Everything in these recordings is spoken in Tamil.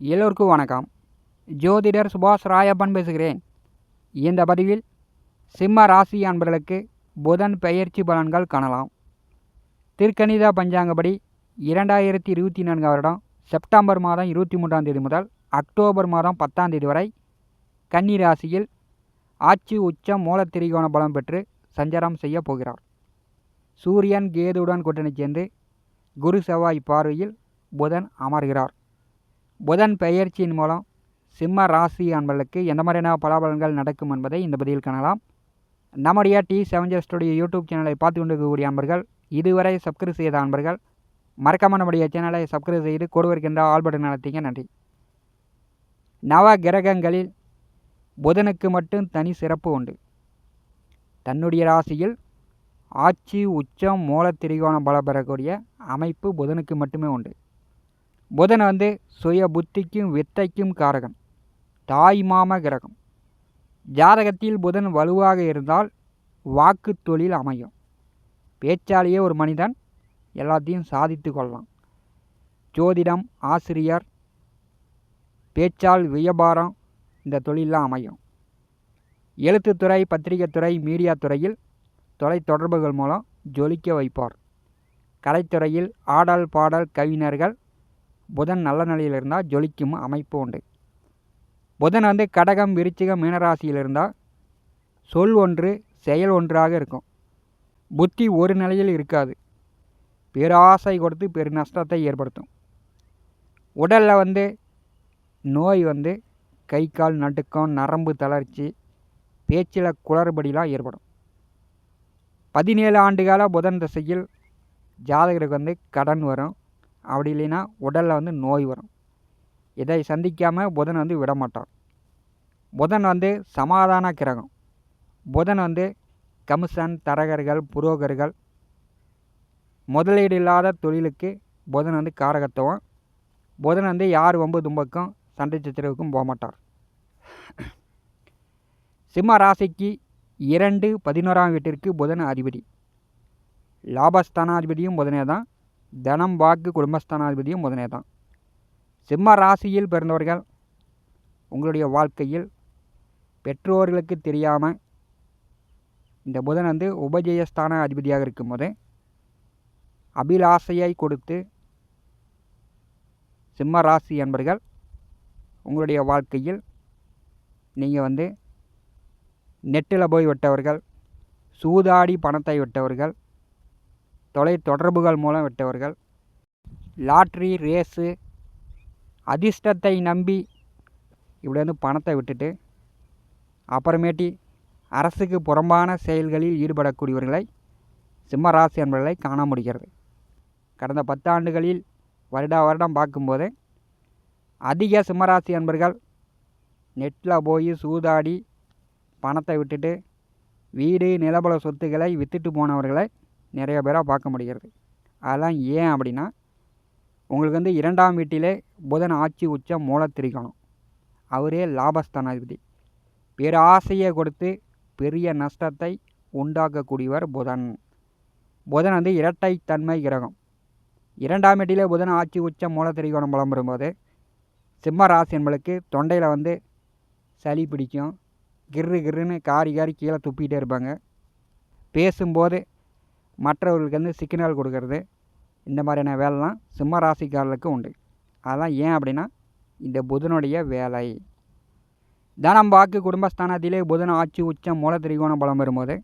எல்லோருக்கும் வணக்கம். ஜோதிடர் சுபாஷ் ராயப்பன் பேசுகிறேன். இந்த பதிவில் சிம்ம ராசி அன்பர்களுக்கு புதன் பெயர்ச்சி பலன்கள் காணலாம். திருக்கணித பஞ்சாங்கப்படி இரண்டாயிரத்தி இருபத்தி நான்கு வருடம் செப்டம்பர் மாதம் இருபத்தி மூன்றாம் தேதி முதல் அக்டோபர் மாதம் பத்தாம் தேதி வரை கன்னி ராசியில் ஆட்சி உச்சம் மூலத்திரிகோண பலம் பெற்று சஞ்சாரம் செய்ய போகிறார். சூரியன் கேதுவுடன் கூட்டணி சேர்ந்து குரு செவ்வாய் பார்வையில் புதன் அமர்கிறார். புதன் பெயர்ச்சியின் மூலம் சிம்ம ராசி அன்பர்களுக்கு எந்த மாதிரியான பலாபலன்கள் நடக்கும் என்பதை இந்த பதிவில் காணலாம். நம்முடைய டி செவன்ஜர் ஸ்டுடியோ யூடியூப் சேனலை பார்த்து கொண்டிருக்கக்கூடிய அன்பர்கள் இதுவரை சப்ஸ்கிரைப் செய்த அன்பர்கள் மறக்காம நம்முடைய சேனலை சப்ஸ்கிரைப் செய்து கூட வருகின்ற ஆல்பட்டு நடத்திங்க நன்றி. நவ கிரகங்களில் புதனுக்கு மட்டும் தனி சிறப்பு உண்டு. தன்னுடைய ராசியில் ஆட்சி உச்சம் மூல திரிகோணம் பல பெறக்கூடிய அமைப்பு புதனுக்கு மட்டுமே உண்டு. புதன் வந்து சுய புத்திக்கும் வித்தைக்கும் காரகன். தாய் மாம கிரகம். ஜாதகத்தில் புதன் வலுவாக இருந்தால் வாக்கு தொழில் அமையும். பேச்சாலேயே ஒரு மனிதன் எல்லாத்தையும் சாதித்து கொள்ளலாம். ஜோதிடம் ஆசிரியர் பேச்சால் வியாபாரம் இந்த தொழிலெலாம் அமையும். எழுத்துத்துறை பத்திரிகைத்துறை மீடியா துறையில் தொலைத்தொடர்புகள் மூலம் ஜொலிக்க வைப்பார். கலைத்துறையில் ஆடல் பாடல் கவிஞர்கள் புதன் நல்ல நிலையில் இருந்தால் ஜொலிக்கும் அமைப்பு உண்டு. புதன் வந்து கடகம் விருச்சிகம் மீனராசியில் இருந்தால் சொல் ஒன்று செயல் ஒன்றாக இருக்கும். புத்தி ஒரு நிலையில் இருக்காது. பேராசை கொடுத்து பெரு நஷ்டத்தை ஏற்படுத்தும். உடலில் வந்து நோய் வந்து கை கால் நடுக்கம் நரம்பு தளர்ச்சி பேச்சில் குளறுபடிலாம் ஏற்படும். பதினேழு ஆண்டுகால புதன் திசையில் ஜாதகருக்கு வந்து கடன் வரும். அப்படி இல்லைன்னா உடலில் வந்து நோய் வரும். இதை சந்திக்காமல் புதன் வந்து விட மாட்டார் புதன் வந்து சமாதான கிரகம். புதன் வந்து கமிஷன் தரகர்கள் புரோகர்கள். முதலீடு இல்லாத தொழிலுக்கு புதன் வந்து காரகத்துவம். புதன் வந்து யார் வம்பு தும்பக்கும் சண்டை சச்சரவுக்கும் போக மாட்டார். சிம்ம ராசிக்கு இரண்டு பதினோராம் வீட்டிற்கு புதன் அதிபதி. லாபஸ்தானாதிபதியும் புதனே தான். தனம் வாக்கு குடும்பஸ்தானாதிபதியும் புதனே தான் சிம்ம ராசியில் பிறந்தவர்கள் உங்களுடைய வாழ்க்கையில் பெற்றோர்களுக்கு தெரியாமல் இந்த புதன் வந்து உபஜயஸ்தான அதிபதியாக இருக்கும்போது அபிலாசையை கொடுத்து சிம்ம ராசி என்பர்கள் உங்களுடைய வாழ்க்கையில் நீங்கள் வந்து நெட்டில் போய் விட்டவர்கள் சூதாடி பணத்தை விட்டவர்கள் தொலை தொடர்புகள் மூலம் விட்டவர்கள். லாட்ரி ரேஸு அதிர்ஷ்டத்தை நம்பி இப்படி வந்து பணத்தை விட்டுட்டு அப்புறமேட்டி அரசுக்கு புறம்பான செயல்களில் ஈடுபடக்கூடியவர்களை சிம்மராசி என்பவர்களை காண முடிகிறது. கடந்த பத்தாண்டுகளில் வருடா வருடம் பார்க்கும்போது அதிக சிம்மராசி அன்பர்கள் நெட்டில் போய் சூதாடி பணத்தை விட்டுட்டு வீடு நிலபல சொத்துக்களை விற்றுட்டு போனவர்களை நிறைய பேராக பார்க்க முடிகிறது. அதெல்லாம் ஏன் அப்படின்னா உங்களுக்கு வந்து இரண்டாம் வீட்டிலே புதன் ஆட்சி உச்சம் மூலத்திரிக்கணும் அவரே லாபஸ்தானாதிபதி. பேராசையை கொடுத்து பெரிய நஷ்டத்தை உண்டாக்கக்கூடியவர் புதன். புதன் வந்து இரட்டைத்தன்மை கிரகம். இரண்டாம் வீட்டிலே புதன் ஆட்சி உச்சம் மூலத்திரிகோணம் புலம்பெறும்போது சிம்ம ராசி என்பளுக்கு தொண்டையில் வந்து சளி பிடிக்கும். கிர்ரு கிர்ருன்னு காரி காரி கீழே துப்பிகிட்டே இருப்பாங்க. பேசும்போது மற்றவர்களுக்கு வந்து சிக்னல் கொடுக்கறது இந்த மாதிரியான வேலைலாம் சிம்ம ராசிக்காரர்களுக்கு உண்டு. அதெல்லாம் ஏன் அப்படின்னா இந்த புதனுடைய வேலை. தனம் வாக்கு குடும்பஸ்தானத்திலே புதன் ஆட்சி உச்சம் மூல திரிகோணம் பலம் வரும்போது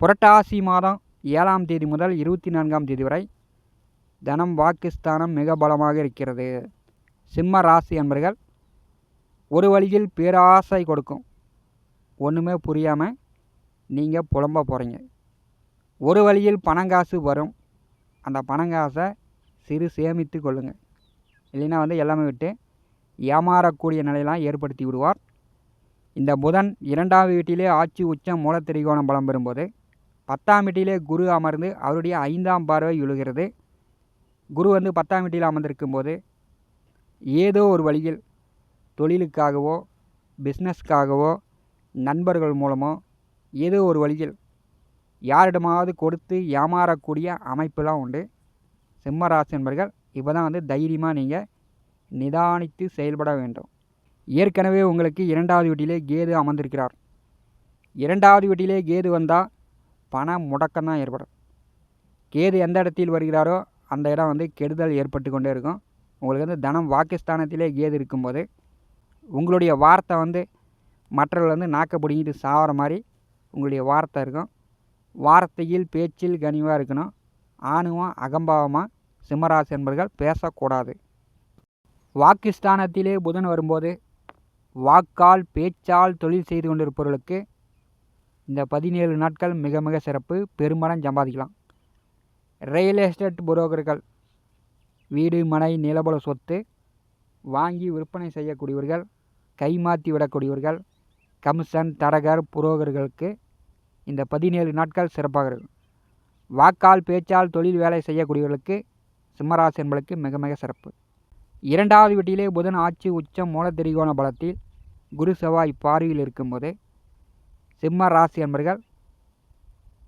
புரட்டாசி மாதம் ஏழாம் தேதி முதல் இருபத்தி நான்காம் தேதி வரை தனம் வாக்குஸ்தானம் மிக பலமாக இருக்கிறது. சிம்ம ராசி என்பர்கள் ஒரு வழியில் பேராசை கொடுக்கும். ஒன்றுமே புரியாமல் நீங்கள் புலம்ப போகிறீங்க ஒரு வழியில் பணங்காசு வரும். அந்த பணங்காசை சிறு சேமித்து கொள்ளுங்கள். இல்லைன்னா வந்து எல்லாமே விட்டு ஏமாறக்கூடிய நிலையெல்லாம் ஏற்படுத்தி விடுவார். இந்த புதன் இரண்டாவது வீட்டிலே ஆட்சி உச்சம் மூலத்திரிகோணம் பலம் பெறும்போது பத்தாம் வீட்டிலே குரு அமர்ந்து அவருடைய ஐந்தாம் பார்வை விழுகிறது. குரு வந்து பத்தாம் வீட்டில் அமர்ந்திருக்கும் போது ஏதோ ஒரு வழியில் தொழிலுக்காகவோ பிஸ்னஸ்க்காகவோ நண்பர்கள் மூலமோ ஏதோ ஒரு வழியில் யாரிடமாவது கொடுத்து ஏமாறக்கூடிய அமைப்புலாம் உண்டு. சிம்ம ராசி என்பர்கள் இப்போ தான் வந்து தைரியமாக நீங்கள் நிதானித்து செயல்பட வேண்டும். ஏற்கனவே உங்களுக்கு இரண்டாவது வீட்டிலே கேது அமர்ந்திருக்கிறார். இரண்டாவது வீட்டிலே கேது வந்தால் பண முடக்கம் தான் ஏற்படும். கேது எந்த இடத்தில் வருகிறாரோ அந்த இடம் வந்து கெடுதல் ஏற்பட்டு கொண்டே இருக்கும். உங்களுக்கு வந்து தனம் வாக்குஸ்தானத்திலே கேது இருக்கும்போது உங்களுடைய வார்த்தை வந்து மற்றவர்கள் வந்து நாக்க பிடிங்கிட்டு சாகிற மாதிரி உங்களுடைய வார்த்தை இருக்கும். வார்த்தையில் பேச்சில் கனிவாக இருக்கணும். ஆணுவம் அகம்பாவமாக சிம்மராசி என்பர்கள் பேசக்கூடாது. வாக்குஸ்தானத்திலே புதன் வரும்போது வாக்கால் பேச்சால் தொழில் செய்து கொண்டிருப்பவர்களுக்கு இந்த பதினேழு நாட்கள் மிக மிக சிறப்பு. பெருமளம் சம்பாதிக்கலாம். ரியல் எஸ்டேட் புரோக்கர்கள் வீடு மனை நிலபல சொத்து வாங்கி விற்பனை செய்யக்கூடியவர்கள் கைமாற்றி விடக்கூடியவர்கள் கமிஷன் தரகர் புரோகர்களுக்கு இந்த பதினேழு நாட்கள் சிறப்பாக இருக்கும் வாக்கால் பேச்சால் தொழில் வேலை செய்யக்கூடியவர்களுக்கு சிம்மராசி என்பளுக்கு மிக மிக சிறப்பு. இரண்டாவது வீட்டிலே புதன் ஆட்சி உச்சம் மூலத்திரிகோண பலத்தில் குரு செவ்வாய் பார்வையில் இருக்கும்போது சிம்ம ராசி என்பர்கள்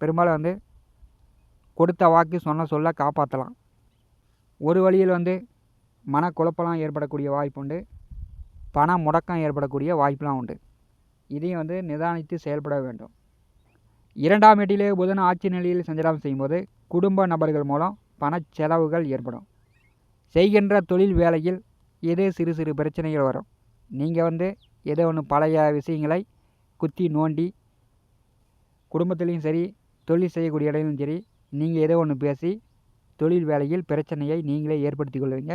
பெரும்பாலும் வந்து கொடுத்த வாக்கு சொன்ன சொல்ல காப்பாற்றலாம். ஒரு வழியில் வந்து மனக்குழப்பலாம் ஏற்படக்கூடிய வாய்ப்பு உண்டு. பண முடக்கம் ஏற்படக்கூடிய வாய்ப்பெலாம் உண்டு. இதையும் வந்து நிதானித்து செயல்பட வேண்டும். இரண்டாம் வீட்டிலே புதன் ஆட்சி நிலையில் சஞ்சலம் செய்யும்போது குடும்ப நபர்கள் மூலம் பண செலவுகள் ஏற்படும். செய்கின்ற தொழில் வேலையில் ஏதோ சிறு சிறு பிரச்சனைகள் வரும். நீங்கள் வந்து ஏதோ ஒன்று பழைய விஷயங்களை குத்தி நோண்டி குடும்பத்துலேயும் சரி தொழில் செய்யக்கூடிய இடையிலும் சரி நீங்கள் ஏதோ ஒன்று பேசி தொழில் வேலையில் பிரச்சனையை நீங்களே ஏற்படுத்தி கொள்வீங்க.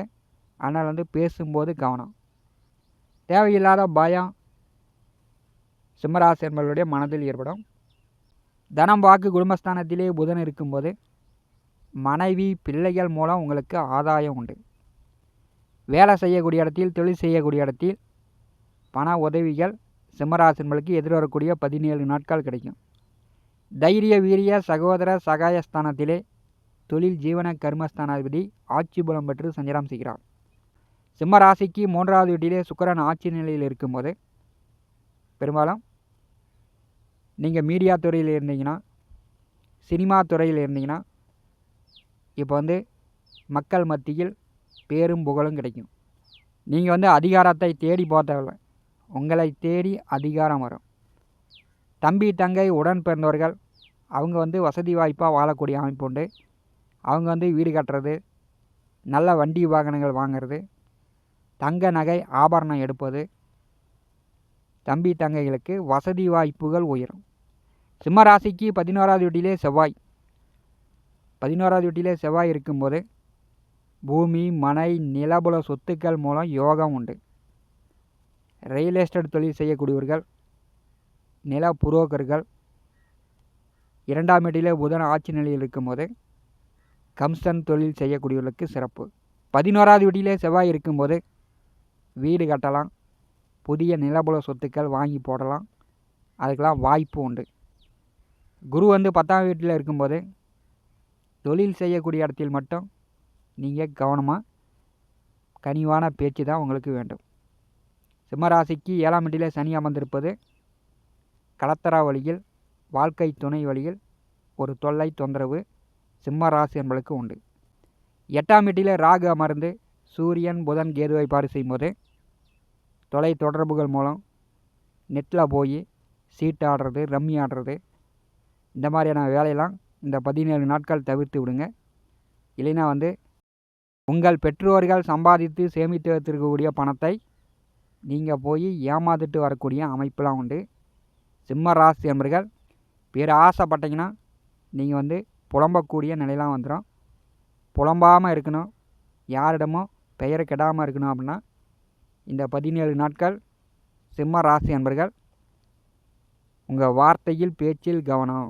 அதனால் வந்து பேசும்போது கவனம். தேவையில்லாத பயம் சிம்மராசி என்பவர்களுடைய மனதில் ஏற்படும். தனம் வாக்கு குடும்பஸ்தானத்திலே புதன் இருக்கும்போது மனைவி பிள்ளைகள் மூலம் உங்களுக்கு ஆதாயம் உண்டு. வேலை செய்யக்கூடிய இடத்தில் தொழில் செய்யக்கூடிய இடத்தில் பண உதவிகள் சிம்மராசின்களுக்கு எதிர்வரக்கூடிய பதினேழு நாட்கள் கிடைக்கும். தைரிய வீரிய சகோதர சகாயஸ்தானத்திலே தொழில் ஜீவன கர்மஸ்தானாதிபதி ஆட்சி புலம் பெற்று சஞ்சாரம் செய்கிறார். சிம்ம ராசிக்கு மூன்றாவது வீட்டிலே சுக்கரன் ஆட்சி நிலையில் இருக்கும்போது பெரும்பாலும் நீங்கள் மீடியா துறையில் இருந்தீங்கன்னா சினிமா துறையில் இருந்தீங்கன்னா இப்போ வந்து மக்கள் மத்தியில் பேரும் புகழும் கிடைக்கும். நீங்கள் வந்து அதிகாரத்தை தேடி போத்தவில்லை உங்களை தேடி அதிகாரம் வரும். தம்பி தங்கை உடன் பிறந்தவர்கள் அவங்க வந்து வசதி வாய்ப்பாக வாழக்கூடிய அமைப்பு உண்டு. அவங்க வந்து வீடு கட்டுறது நல்ல வண்டி வாகனங்கள் வாங்கிறது தங்க நகை ஆபரணம் எடுப்பது தம்பி தங்கைகளுக்கு வசதி வாய்ப்புகள் உயரும். சிம்ம ராசிக்கு பதினோராவது வீட்டிலே செவ்வாய். பதினோராவது வீட்டிலே செவ்வாய் இருக்கும்போது பூமி மனை நிலபுல சொத்துக்கள் மூலம் யோகம் உண்டு. ரியல் எஸ்டேட் தொழில் செய்யக்கூடியவர்கள் நில புரோக்கர்கள் இரண்டாம் வீட்டிலே புதன் ஆட்சி நிலையில் இருக்கும்போது கம்சன் தொழில் செய்யக்கூடியவர்களுக்கு சிறப்பு. பதினோராவது வீட்டிலே செவ்வாய் இருக்கும்போது வீடு கட்டலாம் புதிய நிலபுல சொத்துக்கள் வாங்கி போடலாம் அதுக்கெல்லாம் வாய்ப்பு உண்டு. குரு வந்து பத்தாம் வீட்டில் இருக்கும்போது தொழில் செய்யக்கூடிய இடத்தில் மட்டும் நீங்கள் கவனமாக கனிவான பேச்சு தான் உங்களுக்கு வேண்டும். சிம்மராசிக்கு ஏழாம் வீட்டில் சனி அமர்ந்திருப்பது கலத்தரா வழியில் வாழ்க்கை துணை வழியில் ஒரு தொல்லை தொந்தரவு சிம்ம ராசி என்பளுக்கு உண்டு. எட்டாம் வீட்டில் ராகு அமர்ந்து சூரியன் புதன் கேதுவை பாரு செய்யும்போது தொலை தொடர்புகள் மூலம் நெட்டில் போய் சீட்டு ஆடுறது ரம்மி ஆடுறது இந்த மாதிரியான வேலையெல்லாம் இந்த பதினேழு நாட்கள் தவிர்த்து விடுங்க. இல்லைன்னா வந்து உங்கள் பெற்றோர்கள் சம்பாதித்து சேமித்து வைத்திருக்கக்கூடிய பணத்தை நீங்கள் போய் ஏமாந்துட்டு வரக்கூடிய அமைப்பெலாம் உண்டு. சிம்ம ராசி என்பர்கள் பிற ஆசைப்பட்டீங்கன்னா நீங்கள் வந்து புலம்பக்கூடிய நிலையெல்லாம் வந்துடும் புலம்பாமல் இருக்கணும். யாரிடமும் பெயரை கெடாமல் இருக்கணும் அப்படின்னா இந்த பதினேழு நாட்கள் சிம்ம ராசி அன்பர்கள் உங்கள் வார்த்தையில் பேச்சில் கவனம்.